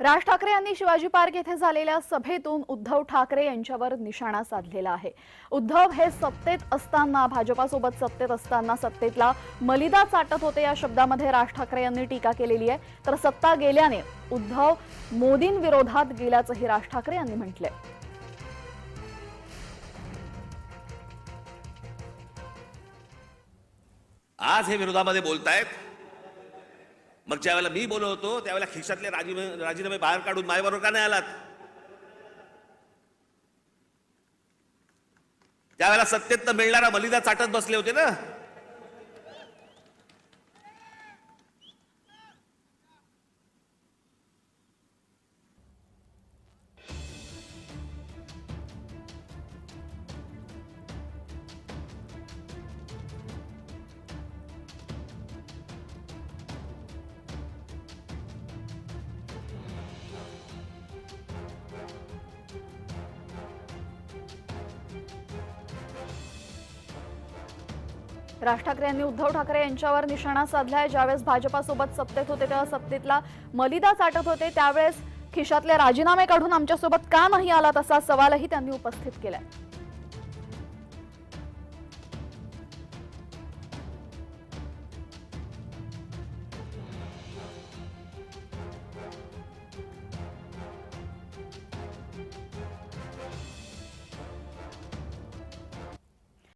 राज ठाकरे यांनी शिवाजी पार्क येथे झालेल्या सभेतून उद्धव ठाकरे यांच्यावर निशाणा साधलेला आहे. उद्धव हे सत्तेत असताना भाजपासोबत सत्तेत असताना सत्तेतला मलिदा चाटत होते या शब्दामध्ये राज ठाकरे यांनी टीका केलेली आहे. तर सत्ता गेल्याने उद्धव मोदींविरोधात गेल्याचंही राज ठाकरे यांनी म्हटलंय. आज हे विरोधामध्ये बोलतायत. मग ज्यावेळेला मी बोलत होतो त्यावेळेला खिशातले राजीनामे राजीनामे बाहेर काढून माझ्याबरोबर का नाही आलात? त्यावेळेला सत्तेत मिळणारा मलिदा चाटत बसले होते ना? राज ठाकरे यांनी उद्धव ठाकरे यांच्यावर निशाणा साधलाय. ज्यावेळेस भाजपासोबत सत्तेत होते तेव्हा सत्तेतला मलिदा चाटत होते. त्यावेळेस खिशातले राजीनामे काढून आमच्यासोबत का नाही आलात असा सवालही त्यांनी उपस्थित केलाय.